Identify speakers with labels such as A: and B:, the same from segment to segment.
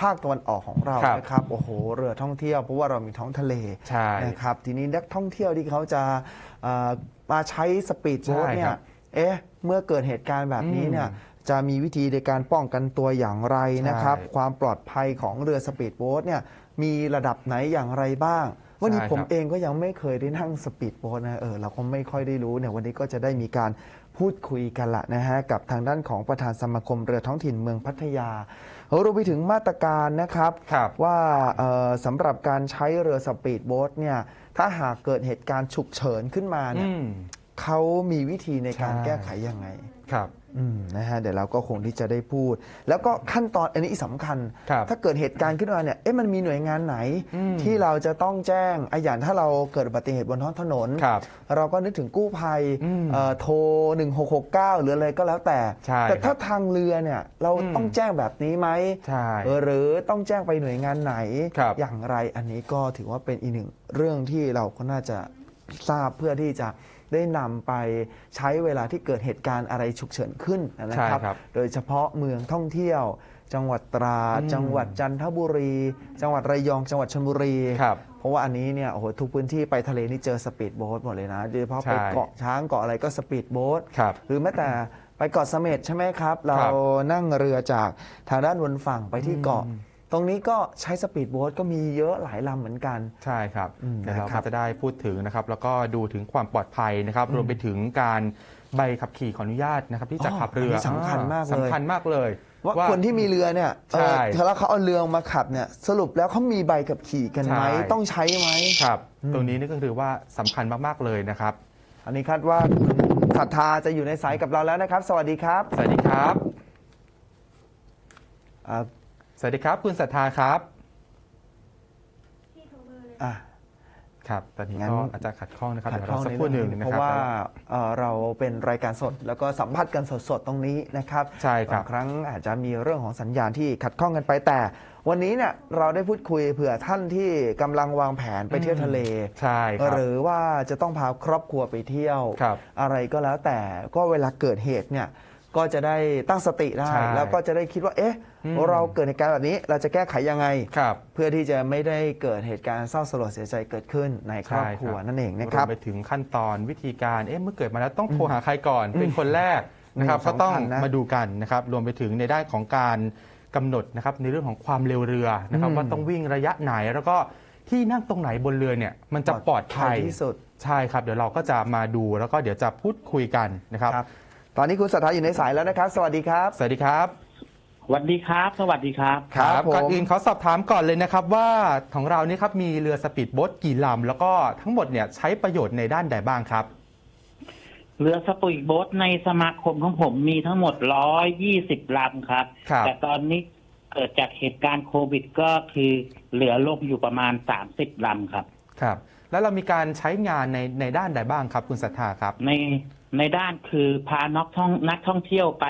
A: ภาคตะวันออกของเรา
B: ครับ
A: นะครับโอ้โหเรือท่องเที่ยวเพราะว่าเรามีท้องทะเล
B: ใช่
A: นะครับทีนี้นักท่องเที่ยวที่เขาจะเอ่อมาใช้สปีดโบ๊ท
B: ใช่
A: เนี่
B: ค
A: ย
B: รับ
A: เอ๊ะเมื่อเกิดเหตุการณ์แบบนี้เนี่ย
B: อืม
A: จะมีวิธีในการป้องกันตัวอย่างไรนะครับ
B: ใช่
A: ความปลอดภัยของเรือสปีดโบ๊ทเนี่ยมีระดับไหนอย่างไรบ้าง วันนี้
B: ใช่
A: ผม
B: ครับ
A: เองก็ยังไม่เคยได้นั่งสปีดโบ๊ทนะเออเราก็ไม่ค่อยได้รู้เนี่ยวันนี้ก็จะได้มีการพูดคุยกันละนะฮะกับทางด้านของประธานสมาคมเรือท้องถิ่นเมืองพัทยารวมไปถึงมาตรการนะครับ
B: ครับ
A: ว่าเอ่อสำหรับการใช้เรือสปีดโบ๊ทเนี่ยถ้าหากเกิดเหตุการณ์ฉุกเฉินขึ้นมาเนี่ย
B: อืม
A: เขามีวิธีในการ
B: ใช่
A: แก้ไขยังไง
B: ครับ
A: อืมนะฮะเดี๋ยวเราก็คงที่จะได้พูด แล้วก็ขั้นตอนอันนี้สำคัญ
B: ครับ
A: ถ้าเกิดเหตุการณ์ขึ้นมาเนี่ยเอ๊ะมันมีหน่วยงานไหน
B: อืม
A: ที่เราจะต้องแจ้งอะอย่างถ้าเราเกิดอุบัติเหตุบนท้องถนน
B: ครับ
A: เราก็นึกถึงกู้ภัย
B: อืม
A: เอ่อโทร 1669 หรืออะไรก็แล้วแต่
B: ใช่
A: แต่ถ้า
B: ครับ
A: ทางเรือเนี่ยเรา
B: อืม
A: ต้องแจ้งแบบนี้ไหม
B: ใช่
A: เออหรือต้องแจ้งไปหน่วยงานไหน
B: ครับ
A: อย่างไรอันนี้ก็ถือว่าเป็นอีกหนึ่งเรื่องที่เราก็น่าจะทราบเพื่อที่จะ ได้นำไปใช้เวลาที่เกิดเหตุการณ์อะไรฉุกเฉินขึ้นนะครับ
B: ใช่ครับ
A: โดยเฉพาะเมืองท่องเที่ยว จังหวัดตราด
B: อืม
A: จังหวัดจันทบุรี จังหวัดระยอง จังหวัดชลบุรี
B: ครับ
A: เพราะว่าอันนี้เนี่ยโอ้โหทุกพื้นที่ไปทะเลนี่เจอสปีดโบ๊ทหมดเลยนะโดยเฉพาะ
B: ใช่
A: ไปเกาะช้างเกาะอะไรก็สปีดโบ๊ท
B: ครับ
A: หรือแม้แต่ไปเกาะเสม็ดใช่ไหมครับ เรา
B: ครับ
A: นั่งเรือจากทางด้านบนฝั่งไปที่เกาะ
B: อืม
A: ตรงนี้ก็ใช้สปีดโบ๊ทก็มีเยอะหลายลำเหมือนกัน
B: ใช่ครับ
A: อืม
B: เดี๋ยวเรา
A: นะครับ
B: ก็จะได้พูดถึงนะครับ แล้วก็ดูถึงความปลอดภัยนะครับ รวมไปถึงการใบขับขี่ขออนุญาตนะครับ ที่จะ
A: อ๋อ
B: ขับเรือ
A: อันนี้สำคัญมากเลย
B: สำคัญมากเลย
A: ว่าคนที่มีเรือเนี่ยเอ
B: ใช่
A: อเธอแล้วเขาเอาเรือมาขับเนี่ยสรุปแล้วเขามีใบขับขี่กันไหม
B: ใช่
A: ต้องใช้ไหม
B: ครับ
A: อืม
B: ตรงนี้นี่ก็คือว่าสำคัญมากๆเลยนะครับ
A: อันนี้คาดว่าคุณศรัทธาจะอยู่ในสายกับเราแล้วนะครับ สวัสดีครับ
B: สวัสดีครับ
A: อ่า
B: สวัสดีครับ คุณศรัทธาครับ
A: อะ
B: ครับตอนนี้
A: งั้น
B: ก็อาจจะขัดข้องนะครับ
A: ขัด
B: เดี๋ยว
A: ข้
B: เรา
A: อง
B: สัก
A: ใน
B: ครู่ห
A: เรื่
B: นึ่
A: องงนี้
B: นะ
A: เพ
B: ครับ
A: ราะว่าเอ่อเราเป็นรายการสดแล้วก็สัมผัสกันสดๆตรงนี้นะครับ
B: ใช่ครับ
A: บางครั้งอาจจะมีเรื่องของสัญญาณที่ขัดข้องกันไปแต่ วันนี้เนี่ยเราได้พูดคุยเผื่อท่านที่กำลังวางแผนไปเที่ยวทะเล
B: ใช่ครับ
A: หรือว่าจะต้องพาครอบครัวไปเที่ยว
B: ครับ
A: อะไรก็แล้วแต่ก็เวลาเกิดเหตุเนี่ย ก็จะได้ตั้งสติได้
B: ใช่
A: แล้วก็จะได้คิดว่า เอ๊ะ
B: อืม
A: เราเกิดเหตุการณ์แบบนี้ เราจะแก้ไขยังไง
B: ครับ
A: เพื่อที่จะไม่ได้เกิดเหตุการณ์เศร้าสลดเสียใจเกิดขึ้นในครอบครัว
B: ใช่ครับ
A: นั่นเองนะ
B: ร
A: ควรั
B: ม
A: บ
B: ไปถึงขั้นตอนวิธีการเอ๊ะเมื่อเกิดมาแล้วต้องโทรหาใครก่อนเป็นคนแรกนะครับ
A: อืม
B: ก็ต้อง
A: สำคัญนะ
B: มาดูกันนะครับรวมไปถึงในด้านของการกำหนดนะครับในเรื่องของความเร็วเรือนะครับ
A: อืม
B: ว่าต้องวิ่งระยะไหนแล้วก็ที่นั่งตรงไหนบนเรือเนี่ยมันจะปลอดภัย
A: ที่สุด
B: ใช่ครับ เดี๋ยวเราก็จะมาดูแล้วก็เดี๋ยวจะพูดคุยกันนะครับ
A: ครับต อนนี้คุณสัทธาอยู่ในสายแล้วนะครับ สวัสดีครับ
B: สวัสดีครับ
C: สวัสดีครับ สวัสดีครับ
A: ครับผม
B: ก่อนอื่นเขาสอบถามก่อนเลยนะครับว่าของเรานี่ครับมีเรือสปีดโบ๊ทกี่ลำแล้วก็ทั้งหมดเนี่ยใช้ประโยชน์ในด้านใดบ้างครับ
C: เรือสปีดโบ๊ทในสมาคมของผมมีทั้งหมด120ลำครับ
B: ครับ
C: แต่ตอนนี้เกิดจากเหตุการณ์โควิดก็คือเหลือลงอยู่ประมาณ30ลำครับ
B: ครับ แล้วเรามีการใช้งานในในด้านใดบ้างครับ คุณศรัทธาครับ
C: ในในด้านคือพานักท่องนักท่องเที่ยวไป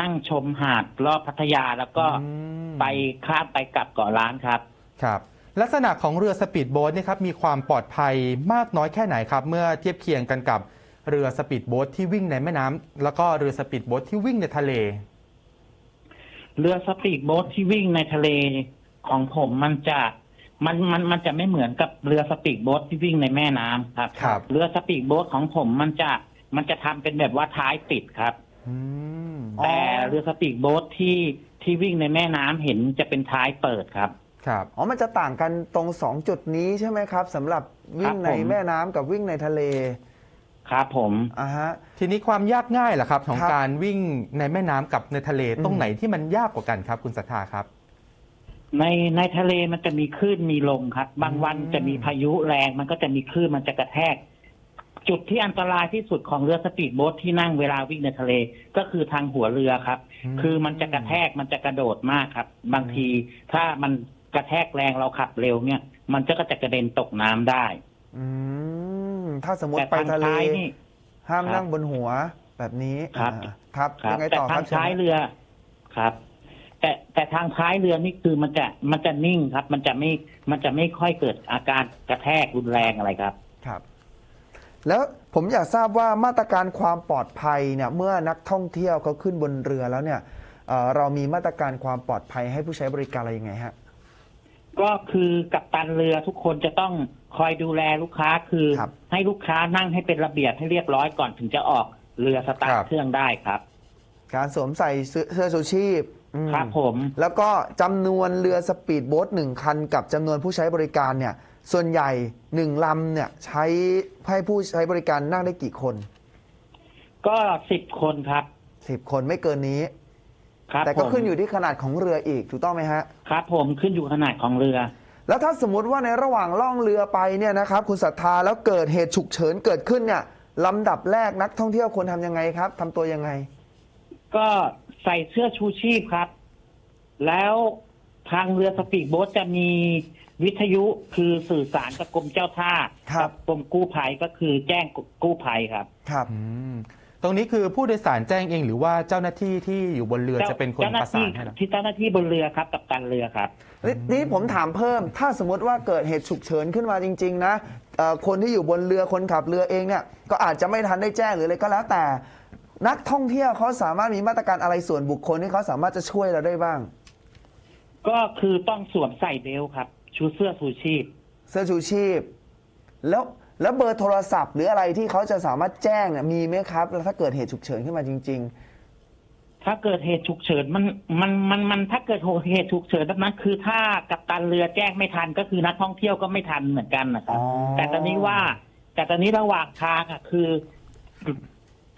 C: นั่งชมหาดรอบพัทยาแล้วก็
B: อืม
C: ไปข้ามไปกลับเกาะล้านครับ
B: ครับลักษณะของเรือสปีดโบ๊ทเนี่ยครับมีความปลอดภัยมากน้อยแค่ไหนครับ เมื่อเทียบเคียงกันกับเรือสปีดโบ๊ทที่วิ่งในแม่น้ำแล้วก็เรือสปีดโบ๊ทที่วิ่งในทะเล
C: เรือสปีดโบ๊ทที่วิ่งในทะเลของผมมันจะ มันมันมันจะไม่เหมือนกับเรือสปีดโบ๊ทที่วิ่งในแม่น้ำครับ
B: ครับ
C: เรือสปีดโบ๊ทของผมมันจะมันจะทำเป็นแบบว่าท้ายปิดครับ
B: อืม
A: อ๋อ
C: แต่เรือสปีดโบ๊ทที่ที่วิ่งในแม่น้ำเห็นจะเป็นท้ายเปิดครับ
B: ครับ
A: อ๋อ มันจะต่างกันตรง 2 จุดนี้ใช่ไหมครับสำหรับวิ่งใน
C: ครับผม
A: แม่น้ำกับวิ่งในทะเล
C: ครับผม
A: อ่าฮะ
B: ทีนี้ความยากง่ายล่ะครับ ของ
A: ครับ
B: การวิ่งในแม่น้ำกับในทะเล
A: อืม
B: ตรงไหนที่มันยากกว่ากันครับ คุณศรัทธาครับ
C: ในในทะเลมันจะมีคลื่นมีลมครับ บางวัน
B: อืม
C: จะมีพายุแรงมันก็จะมีคลื่นมันจะกระแทก จุดที่อันตรายที่สุดของเรือสปีดโบ๊ทที่นั่งเวลาวิ่งในทะเลก็คือทางหัวเรือครับคือมันจะกระแทกมันจะกระโดดมากครับ บางทีถ้ามันกระแทกแรงเราขับเร็วเนี่ย มันจะก็จะกระเด็นตกน้ำได้
A: อืมถ้าสมมติ
C: แต่
A: ไป
C: ทาง
A: ทะเล
C: ท้ายนี่
A: ห้าม
C: ครับ
A: นั่งบนหัวแบบนี้
C: ครับ
A: อ่าครับ
C: ครับ
A: ยังไง
C: แต่
A: ต่อค
C: ทา
A: รับ
C: งท้าย
A: เชิญ
C: เรือครับ แต่แต่ทางท้ายเรือนี่คือมันจะมันจะนิ่งครับ มันจะไม่มันจะไม่ค่อยเกิดอาการกระแทกรุนแรงอะไรครับ
A: ครับ แล้วผมอยากทราบว่ามาตรการความปลอดภัยเนี่ยเมื่อนักท่องเที่ยวเขาขึ้นบนเรือแล้วเนี่ยเอ่อเรามีมาตรการความปลอดภัยให้ผู้ใช้บริการอะไรยังไงฮะ
C: ก็คือกัปตันเรือทุกคนจะต้องคอยดูแลลูกค้าคือ
A: ครับ
C: ให้ลูกค้านั่งให้เป็นระเบียบให้เรียบร้อยก่อนถึงจะออกเรือสตาร์
B: ครั
C: ท
B: บ
C: เครื่องได้ครับ
A: การสวมใส่เสื้อเสื้อชูชีพ อืม
C: ครับผม
A: แล้วก็จำนวนเรือสปีดโบ๊ทหนึ่งคันกับจำนวนผู้ใช้บริการเนี่ย ส่วนใหญ่หนึ่งลำเนี่ยใช้ให้ผู้ใช้บริการนั่งได้กี่คน
C: ก็สิบคนครับ
A: สิบคนไม่เกินนี้
C: ครับ
A: แต่ก็
C: ผม
A: ขึ้นอยู่ที่ขนาดของเรืออีกถูกต้องไหมฮะ
C: ครับผมขึ้นอยู่ขนาดของเรือ
A: แล้วถ้าสมมติว่าในระหว่างล่องเรือไปเนี่ยนะครับ คุณศรัทธาแล้วเกิดเหตุฉุกเฉินเกิดขึ้นเนี่ยลำดับแรกนักท่องเที่ยวควรทำยังไงครับทำตัวยังไง
C: ก็ ใส่เสื้อชูชีพครับ แล้วทางเรือสปีดโบ๊ทจะมีวิทยุคือสื่อสารกับกรมเจ้าท่า
A: ครับ
C: กรมกู้ภัยก็คือแจ้งกู้ภัยครับ
A: ครับ
B: อืมตรงนี้คือผู้โดยสารแจ้งเองหรือว่าเจ้าหน้าที่ที่อยู่บนเรือจะเป็นคน
C: เจ้าห
B: ป
C: น้า
B: ระสา
C: ที่
B: นให้เรา
C: ที่เจ้าหน้าที่บนเรือครับ กับตันเรือครับ
A: นี่นี่ผมถามเพิ่ม ถ้าสมมติว่าเกิดเหตุฉุกเฉินขึ้นมาจริง ๆ นะเอ่อคนที่อยู่บนเรือคนขับเรือเองเนี่ย ก็อาจจะไม่ทันได้แจ้งหรืออะไรก็แล้วแต่ นักท่องเที่ยวเขาสามารถมีมาตรการอะไรส่วนบุคคลที่เขาสามารถจะช่วยเราได้บ้าง
C: ก็คือต้องสวมใส่เบลต์ครับชูเสื้อชูชีพ
A: เสื้อชูชีพ แล้วแล้วเบอร์โทรศัพท์ หรืออะไรที่เขาจะสามารถแจ้งเนี่ยมีไหมครับ แล้วถ้าเกิดเหตุฉุกเฉินขึ้นมาจริง
C: ถ้าเกิดเหตุฉุกเฉินมันมันมันมันถ้าเกิดเหตุฉุกเฉินแบบนั้น คือถ้ากัปตันเรือแจ้งไม่ทันก็คือนักท่องเที่ยวก็ไม่ทันเหมือนกันนะครับ
A: อ๋อ
C: แต่ตอนนี้ว่า แต่ตอนนี้ระหว่างทางอะคือ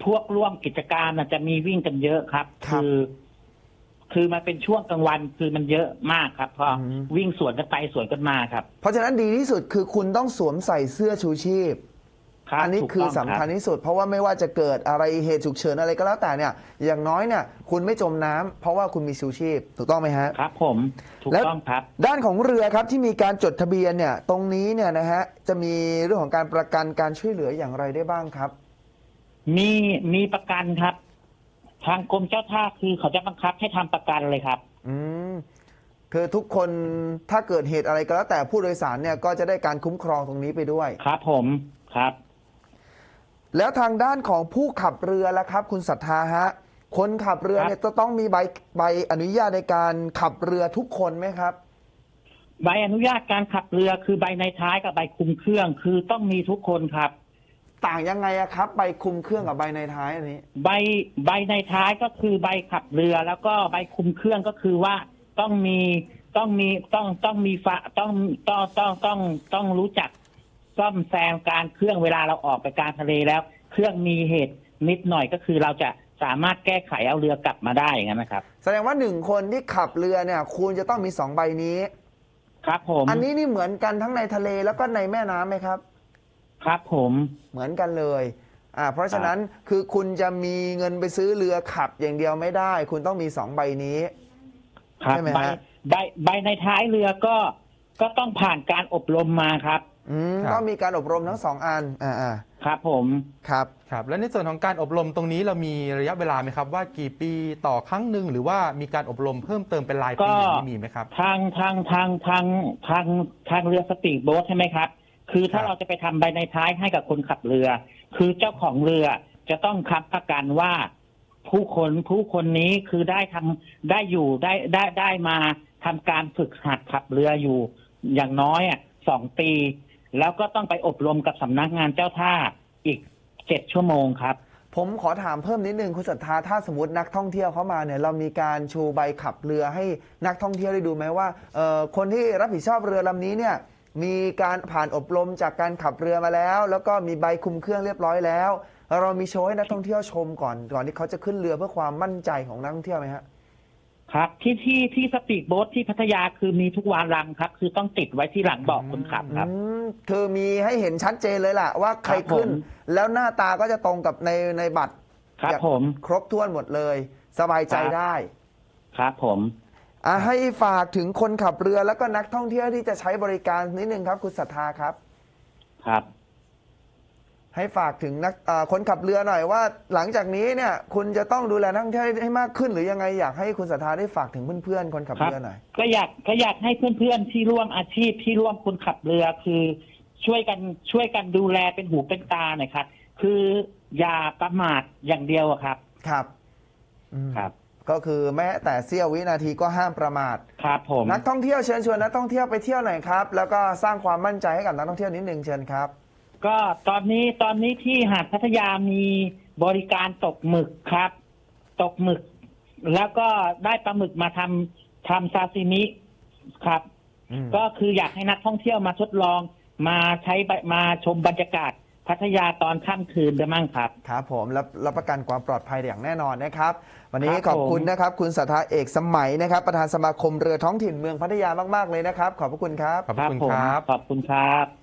C: พวกร่วมกิจการน่ะจะมีวิ่งกันเยอะครับ
A: ครับ
C: อคือมันเป็นช่วงกลางวันคือมันเยอะมากครับเพราะ
A: อืม
C: วิ่งสวนกันไปสวนกันมาครับ
A: ๆเพราะฉะนั้นดีที่สุดคือคุณต้องสวมใส่เสื้อชูชีพ
C: ครับ
A: อันนี้
C: ถูก
A: คือ
C: ต้อง
A: สำคัญ
C: รับ
A: ที่สุด เพราะว่าไม่ว่าจะเกิดอะไรเหตุฉุกเฉินอะไรก็แล้วแต่เนี่ย อย่างน้อยเนี่ย คุณไม่จมน้ำเพราะว่าคุณมีชูชีพ ถูกต้องไหมฮะ
C: ครับ ผมถูก
A: แล้ว
C: ต้องครับ
A: ด้านของเรือครับที่มีการจดทะเบียนเนี่ย ตรงนี้เนี่ยนะฮะจะมีเรื่องของการประกันการช่วยเหลืออย่างไรได้บ้างครับ
C: มีมีประกันครับ ทางกรมเจ้าท่าคือเขาจะบังคับให้ทำประกันเลยครับ
A: อืมคือทุกคนถ้าเกิดเหตุอะไรก็แล้วแต่ผู้โดยสารเนี่ยก็จะได้การคุ้มครองตรงนี้ไปด้วย
C: ครับผมครับ
A: แล้วทางด้านของผู้ขับเรือล่ะครับ คุณศรัทธาฮะ คนขับเรือเนี่ยจะต้องมีใบใบอนุญาตในการขับเรือทุกคนไหมครับ
C: ใบอนุญาตการขับเรือคือใบในท้ายกับใบคุมเครื่อง คือต้องมีทุกคนครับ
A: ต่างยังไงอะครับ ใบคุมเครื่องกับใบในท้ายอันนี้
C: ใบใบในท้ายก็คือใบขับเรือแล้วก็ใบคุมเครื่องก็คือว่าต้องมีต้องมีต้องต้องมีฝาต้องต้องต้องต้องต้องรู้จักซ่อมแซมการเครื่องเวลาเราออกไปกลารทะเลแล้ว เครื่องมีเหตุนิดหน่อยก็คือเราจะสามารถแก้ไขเอาเรือกลับมาได้อย่างนั้นนะครับ
A: แสดงว่าหนึ่งคนที่ขับเรือเนี่ยคุณจะต้องมีสองใบนี้
C: ครับผม
A: อันนี้นี่เหมือนกันทั้งในทะเลแล้วก็ในแม่น้ำไหมครับ
C: ครับผม
A: เหมือนกันเลยอ่าเพราะฉะนั้นคือคุณจะมีเงินไปซื้อเรือขับอย่างเดียวไม่ได้ คุณต้องมีสองใบนี้
C: ครับ
A: ใช่ไหม
C: ใบ
A: ฮะ
C: ใบใบในท้ายเรือก็ ก็ต้องผ่านการอบรมมาครับ
A: อืม
B: ครับ
A: ต้องมีการอบรมทั้งสองอันอ่าอ่า
C: ครับผม
A: ครับ
B: ครับและในส่วนของการอบรมตรงนี้เรามีระยะเวลาไหมครับ ว่ากี่ปีต่อครั้งหนึ่งหรือว่ามีการอบรมเพิ่มเติมเป็นรายปี
C: ก็
B: อย่างนี้มีไหมครับ
C: ทางทางทางทางทางทางเรือสปีดโบ๊ทใช่ไหมครับ คือถ้า
B: ครับ
C: เราจะไปทำใบในท้ายให้กับคนขับเรือ คือเจ้าของเรือจะต้องค้ำประกันว่าผู้คนผู้คนนี้คือได้ทำได้อยู่ได้ได้ได้มาทำการฝึกหัดขับเรืออยู่ อย่างน้อยอะสองปี แล้วก็ต้องไปอบรมกับสำนักงานเจ้าท่าอีกเจ็ดชั่วโมงครับ
A: ผมขอถามเพิ่มนิดนึงคุณศรัทธาถ้าสมมตินักท่องเที่ยวเข้ามาเนี่ยเรามีการชูใบขับเรือให้นักท่องเที่ยวได้ดูไหมว่าเอ่อคนที่รับผิดชอบเรือลำนี้เนี่ย มีการผ่านอบรมจากการขับเรือมาแล้ว แล้วก็มีใบคุมเครื่องเรียบร้อยแล้ว เรามีโชว์ให้นักท่องเที่ยวชมก่อนก่อนที่เขาจะขึ้นเรือเพื่อความมั่นใจของนักท่องเที่ยวไหมฮะ
C: ครับที่ที่ที่สปีดโบ๊ทที่พัทยาคือมีทุกวารังครับ คือต้องติดไว้ที่หลังเบาะคนขับครับ
A: อืมคือมีให้เห็นชัดเจนเลยล่ะ ว่าใคร
C: ครับผม
A: ขึ้น แล้วหน้าตาก็จะตรงกับในในบัตร
C: ครับ
A: อย่าง
C: ผม
A: ครบถ้วนหมดเลย สบายใจ
C: ครับ
A: ได้
C: ครับผม
A: อะให้ฝากถึงคนขับเรือแล้วก็นักท่องเที่ยวที่จะใช้บริการนิดนึงครับคุณศรัทธาครับ
C: ครับ
A: ให้ฝากถึงนักอ่าคนขับเรือหน่อยว่า หลังจากนี้เนี่ย คุณจะต้องดูแลนักท่องเที่ยวให้มากขึ้นหรือยังไงอยากให้คุณศรัทธาได้ฝากถึงเพื่อนๆคนขับ
C: ครับ
A: เรือหน่อย
C: ก็อยากก็อยากให้เพื่อนๆที่ร่วมอาชีพที่ร่วมคนขับเรือคือช่วยกันช่วยกันดูแลเป็นหูเป็นตาหน่อยครับ คืออย่าประมาทอย่างเดียวอะครับ
A: ครับอืม
C: ครับ
A: ก็คือแม้แต่เสี้ยววินาทีก็ห้ามประมาท
C: ครับผม
A: นักท่องเที่ยวเชิญชวนนักท่องเที่ยวไปเที่ยวหน่อยครับ แล้วก็สร้างความมั่นใจให้กับนักท่องเที่ยวนิดนึงเชิญครับ
C: ก็ตอนนี้ตอนนี้ที่หาดพัทยามีบริการตกหมึกครับ ตกหมึก แล้วก็ได้ปลาหมึกมาทำทำซาซิมิครับ
A: อืม
C: ก็คืออยากให้นักท่องเที่ยวมาทดลองมาใช้ใบมาชมบรรยากาศ พัทยาตอนค่ำคืนด้วยมั้งครับ
A: ครับผมรับรับประกันความปลอดภัยอย่างแน่นอนนะครับ วันนี้
C: ครับ
A: ขอบคุณ
C: ผม
A: นะครับ คุณสัทธาเอกสมัยนะครับ ประธานสมาคมเรือท้องถิ่นเมืองพัทยามาก ๆ เลยนะครับ ขอบพระคุณครับ
B: ขอบพระคุณ
C: ผม
B: ครับ
C: ขอบคุณครับ